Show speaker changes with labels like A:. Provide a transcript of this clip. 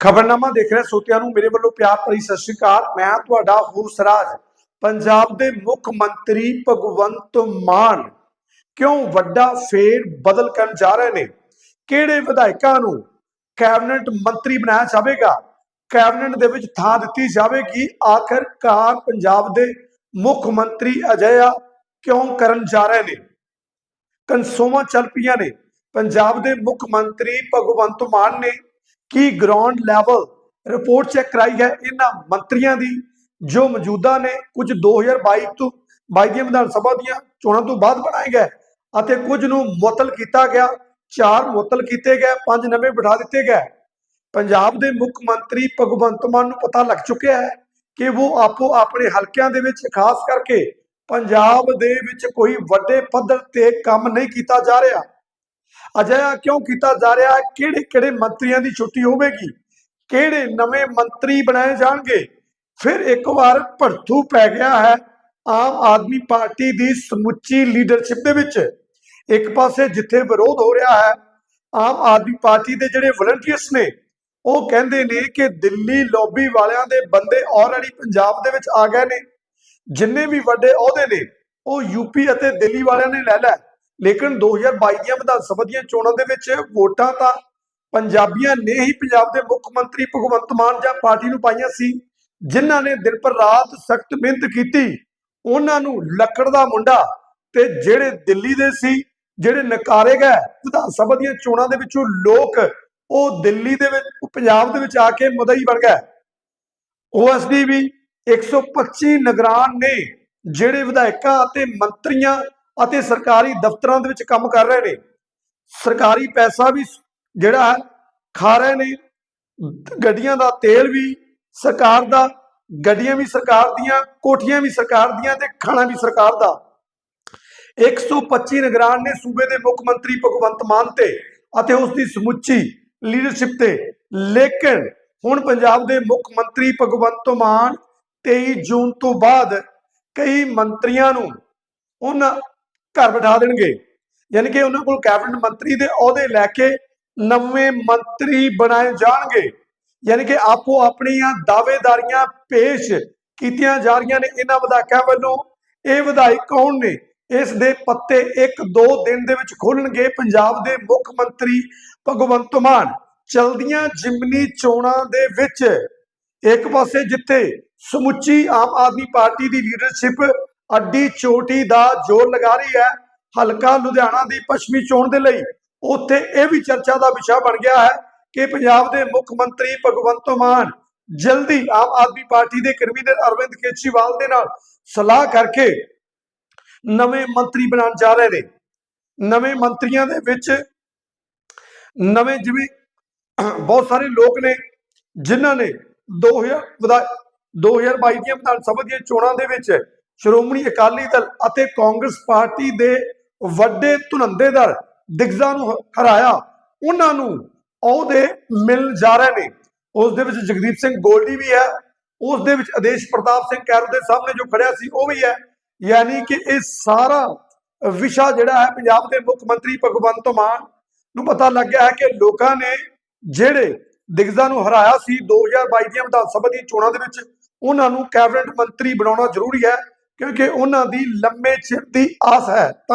A: ਖਬਰਨਾਮਾ ਦੇਖ ਰਹੇ, ਸੋਤਿਆਂ ਨੂੰ ਮੇਰੇ ਵੱਲੋਂ ਪਿਆਰ ਭਰੀ ਸਤਿ ਸ਼੍ਰੀ ਅਕਾਲ। ਮੈਂ ਤੁਹਾਡਾ ਹੂਸਰਾਜ ਪੰਜਾਬ ਦੇ ਮੁੱਖ ਮੰਤਰੀ ਭਗਵੰਤ ਮਾਨ। ਕਿਉਂ ਵੱਡਾ ਫੇਰ ਬਦਲ ਕਰਨ ਜਾ ਰਹੇ ਨੇ? ਕਿਹੜੇ ਵਿਧਾਇਕਾਂ ਨੂੰ ਕੈਬਨਿਟ ਮੰਤਰੀ ਬਣਾਇਆ ਜਾਵੇਗਾ? ਕੈਬਨਿਟ ਦੇ ਵਿੱਚ ਥਾਂ ਦਿੱਤੀ ਜਾਵੇਗੀ। ਆਖਰਕਾਰ ਪੰਜਾਬ ਦੇ ਮੁੱਖ ਮੰਤਰੀ ਅਜਿਹਾ ਕਿਉਂ ਕਰਨ ਜਾ ਰਹੇ ਨੇ? ਕਨਸੋਵਾਂ ਚੱਲ ਪਈਆਂ ਨੇ। ਪੰਜਾਬ ਦੇ ਮੁੱਖ ਮੰਤਰੀ ਭਗਵੰਤ ਮਾਨ ਨੇ ਕੀ ਗਰਾਊਂਡ ਲੈਵਲ ਰਿਪੋਰਟ ਚੈੱਕ ਕਰਾਈ ਹੈ? ਇਹਨਾਂ ਮੰਤਰੀਆਂ ਦੀ ਜੋ ਮੌਜੂਦਾ ਨੇ ਕੁਝ 2022 ਤੋਂ 22 ਦੀਆਂ ਵਿਧਾਨ ਸਭਾ ਦੀਆਂ ਚੋਣਾਂ ਤੋਂ ਬਾਅਦ ਬਣਾਏ ਗਏ ਅਤੇ ਕੁਝ ਨੂੰ ਮੁਅੱਤਲ ਕੀਤਾ ਗਿਆ, ਚਾਰ ਮੁਅੱਤਲ ਕੀਤੇ ਗਏ, ਪੰਜ ਨਵੇਂ ਬਿਠਾ ਦਿੱਤੇ ਗਏ। ਪੰਜਾਬ ਦੇ ਮੁੱਖ ਮੰਤਰੀ ਭਗਵੰਤ ਮਾਨ ਨੂੰ ਪਤਾ ਲੱਗ ਚੁੱਕਿਆ ਹੈ ਕਿ ਉਹ ਆਪੋ ਆਪਣੇ ਹਲਕਿਆਂ ਦੇ ਵਿੱਚ, ਖਾਸ ਕਰਕੇ ਪੰਜਾਬ ਦੇ ਵਿੱਚ ਕੋਈ ਵੱਡੇ ਪੱਧਰ ਤੇ ਕੰਮ ਨਹੀਂ ਕੀਤਾ ਜਾ ਰਿਹਾ। ਅਜਿਹਾ ਕਿਉਂ ਕੀਤਾ ਜਾ ਰਿਹਾ ਹੈ? ਕਿਹੜੇ ਕਿਹੜੇ ਮੰਤਰੀਆਂ ਦੀ ਛੁੱਟੀ ਹੋਵੇਗੀ? ਕਿਹੜੇ ਨਵੇਂ ਮੰਤਰੀ ਬਣਾਏ ਜਾਣਗੇ? ਫਿਰ ਇੱਕ ਵਾਰ ਭੜਥੂ ਪੈ ਗਿਆ ਹੈ ਆਮ ਆਦਮੀ ਪਾਰਟੀ ਦੀ ਸਮੁੱਚੀ ਲੀਡਰਸ਼ਿਪ ਦੇ ਵਿੱਚ। ਇੱਕ ਪਾਸੇ ਜਿੱਥੇ ਵਿਰੋਧ ਹੋ ਰਿਹਾ ਹੈ, ਆਮ ਆਦਮੀ ਪਾਰਟੀ ਦੇ ਜਿਹੜੇ ਵਲੰਟੀਅਰਸ ਨੇ, ਉਹ ਕਹਿੰਦੇ ਨੇ ਕਿ ਦਿੱਲੀ ਲੌਬੀ ਵਾਲਿਆਂ ਦੇ ਬੰਦੇ ਆਲਰੇਡੀ ਪੰਜਾਬ ਦੇ ਵਿੱਚ ਆ ਗਏ ਨੇ। ਜਿੰਨੇ ਵੀ ਵੱਡੇ ਅਹੁਦੇ ਨੇ, ਉਹ ਯੂਪੀ ਅਤੇ ਦਿੱਲੀ ਵਾਲਿਆਂ ਨੇ ਲੈ ਲੈ ਲੇਕਿਨ 2022 ਦੀਆਂ ਵਿਧਾਨ ਸਭਾ ਦੀਆਂ ਚੋਣਾਂ ਦੇ ਵਿੱਚ ਵੋਟਾਂ ਤਾਂ ਪੰਜਾਬੀਆਂ ਨੇ ਹੀ ਪੰਜਾਬ ਦੇ ਮੁੱਖ ਮੰਤਰੀ ਭਗਵੰਤ ਮਾਨ ਜਾਂ ਪਾਰਟੀ ਨੂੰ ਪਾਈਆਂ ਸੀ, ਜਿਨ੍ਹਾਂ ਨੇ ਦਿਨ ਪਰ ਰਾਤ ਸਖਤ ਮਿਹਨਤ ਕੀਤੀ। ਉਹਨਾਂ ਨੂੰ ਲੱਕੜ ਦਾ ਮੁੰਡਾ ਤੇ ਜਿਹੜੇ ਦਿੱਲੀ ਦੇ ਸੀ, ਜਿਹੜੇ ਨਕਾਰੇ ਗਏ ਵਿਧਾਨ ਸਭਾ ਦੀਆਂ ਚੋਣਾਂ ਦੇ ਵਿੱਚੋਂ ਲੋਕ, ਉਹ ਦਿੱਲੀ ਦੇ ਵਿੱਚ ਪੰਜਾਬ ਦੇ ਵਿੱਚ ਆ ਕੇ ਮਦਈ ਬਣ ਗਏ। ਓਐਸਡੀ ਵੀ 125 ਨਿਗਰਾਨ ਨੇ ਜਿਹੜੇ ਵਿਧਾਇਕਾਂ ਅਤੇ ਮੰਤਰੀਆਂ ਅਤੇ ਸਰਕਾਰੀ ਦਫ਼ਤਰਾਂ ਦੇ ਵਿੱਚ ਕੰਮ ਕਰ ਰਹੇ ਨੇ। ਸਰਕਾਰੀ ਪੈਸਾ ਵੀ ਜਿਹੜਾ ਹੈ, ਖਾ ਰਹੇ ਨੇ। ਗੱਡੀਆਂ ਦਾ ਤੇਲ ਵੀ, ਸਰਕਾਰ ਦਾ, ਗੱਡੀਆਂ ਵੀ ਸਰਕਾਰ ਦੀਆਂ, ਕੋਠੀਆਂ ਵੀ ਸਰਕਾਰ ਦੀਆਂ ਤੇ ਖਾਣਾ ਵੀ ਸਰਕਾਰ ਦਾ। 125 ਨਿਗਰਾਨ ਨੇ ਸੂਬੇ ਦੇ ਮੁੱਖ ਮੰਤਰੀ ਭਗਵੰਤ ਮਾਨ ਤੇ ਅਤੇ ਉਸ ਦੀ ਸਮੁੱਚੀ ਲੀਡਰਸ਼ਿਪ ਤੇ। ਲੇਕਿਨ ਹੁਣ ਪੰਜਾਬ ਦੇ ਮੁੱਖ ਮੰਤਰੀ ਭਗਵੰਤ ਮਾਨ 23 ਜੂਨ ਤੋਂ ਬਾਅਦ ਕਈ ਮੰਤਰੀਆਂ ਨੂੰ ਉਹਨਾਂ ਘਰ ਬਿਠਾ ਦੇਣਗੇ। ਯਾਨੀ ਕਿ ਉਹਨਾਂ ਕੋਲ ਕੈਬਨਿਟ ਮੰਤਰੀ ਦੇ ਅਹੁਦੇ ਲੈ ਕੇ ਨਵੇਂ ਮੰਤਰੀ ਬਣਾਏ ਜਾਣਗੇ। ਯਾਨੀ ਕਿ ਆਪੋ ਆਪਣੀਆਂ ਦਾਅਵੇਦਾਰੀਆਂ ਪੇਸ਼ ਕੀਤੀਆਂ ਜਾ ਰਹੀਆਂ ਨੇ ਇਹਨਾਂ ਵਿਧਾਇਕਾਂ ਵੱਲੋਂ। ਇਹ ਵਿਧਾਇਕ ਕੌਣ ਨੇ? ਇਸ ਦੇ ਪੱਤੇ 1-2 ਦਿਨ ਦੇ ਵਿੱਚ ਖੋਲਣਗੇ ਪੰਜਾਬ ਦੇ ਮੁੱਖ ਮੰਤਰੀ ਭਗਵੰਤ ਮਾਨ। ਚਲਦੀਆਂ ਜਿਮਨੀ ਚੋਣਾਂ ਦੇ ਵਿੱਚ ਇੱਕ ਪਾਸੇ ਜਿੱਥੇ ਸਮੁੱਚੀ ਆਮ ਆਦਮੀ ਪਾਰਟੀ ਦੀ ਲੀਡਰਸ਼ਿਪ ਅੱਡੀ ਚੋਟੀ ਦਾ ਜ਼ੋਰ ਲਗਾ ਰਹੀ ਹੈ ਹਲਕਾ ਲੁਧਿਆਣਾ ਦੀ ਪੱਛਮੀ ਚੋਣ ਦੇ ਲਈ। ਉੱਥੇ ਇਹ ਵੀ ਚਰਚਾ ਦਾ ਵਿਸ਼ਾ ਬਣ ਗਿਆ ਹੈ ਕਿ ਪੰਜਾਬ ਦੇ ਮੁੱਖ ਮੰਤਰੀ ਭਗਵੰਤ ਮਾਨ ਜਲਦੀ ਆਮ ਆਦਮੀ ਪਾਰਟੀ ਦੇ ਕਨਵੀਨਰ ਅਰਵਿੰਦ ਕੇਜਰੀਵਾਲ ਦੇ ਨਾਲ ਸਲਾਹ ਕਰਕੇ ਨਵੇਂ ਮੰਤਰੀ ਬਣਾਉਣ ਜਾ ਰਹੇ ਨੇ। ਨਵੇਂ ਮੰਤਰੀਆਂ ਦੇ ਵਿੱਚ ਨਵੇਂ ਜਿਵੇਂ ਬਹੁਤ ਸਾਰੇ ਲੋਕ ਨੇ ਜਿਨ੍ਹਾਂ ਨੇ 2000 ਵਿਧਾ- 2022 ਦੀਆਂ ਵਿਧਾਨ ਸਭਾ ਦੀਆਂ ਚੋਣਾਂ ਦੇ ਵਿੱਚ ਸ਼੍ਰੋਮਣੀ ਅਕਾਲੀ ਦਲ ਅਤੇ ਕਾਂਗਰਸ ਪਾਰਟੀ ਦੇ ਵੱਡੇ ਧੁਨੰਦੇਦਾਰ ਦਿਗਜਾਂ ਨੂੰ ਹਰਾਇਆ, ਉਹਨਾਂ ਨੂੰ ਅਹੁਦੇ ਮਿਲ ਜਾ ਰਹੇ ਨੇ। ਉਸ ਦੇ ਵਿੱਚ ਜਗਦੀਪ ਸਿੰਘ ਗੋਲਡੀ ਵੀ ਹੈ, ਉਸ ਦੇ ਵਿੱਚ ਆਦੇਸ਼ ਪ੍ਰਤਾਪ ਸਿੰਘ ਕੈਰੋ ਦੇ ਸਾਹਮਣੇ ਜੋ ਖੜਿਆ ਸੀ, ਉਹ ਵੀ ਹੈ। ਯਾਨੀ ਕਿ ਇਹ ਸਾਰਾ ਵਿਸ਼ਾ ਜਿਹੜਾ ਹੈ ਪੰਜਾਬ ਦੇ ਮੁੱਖ ਮੰਤਰੀ ਭਗਵੰਤ ਮਾਨ ਨੂੰ ਪਤਾ ਲੱਗਿਆ ਹੈ ਕਿ ਲੋਕਾਂ ਨੇ ਜਿਹੜੇ ਦਿਗਜਾਂ ਨੂੰ ਹਰਾਇਆ ਸੀ 2022 ਦੀਆਂ ਵਿਧਾਨ ਸਭਾ ਦੀਆਂ ਚੋਣਾਂ ਦੇ ਵਿੱਚ, ਉਹਨਾਂ ਨੂੰ ਕੈਬਨਿਟ ਮੰਤਰੀ ਬਣਾਉਣਾ ਜ਼ਰੂਰੀ ਹੈ। ਕਿਉਂਕਿ ਉਹਨਾਂ ਦੀ ਲੰਮੇ ਚਿਰ ਦੀ ਆਸ ਹੈ।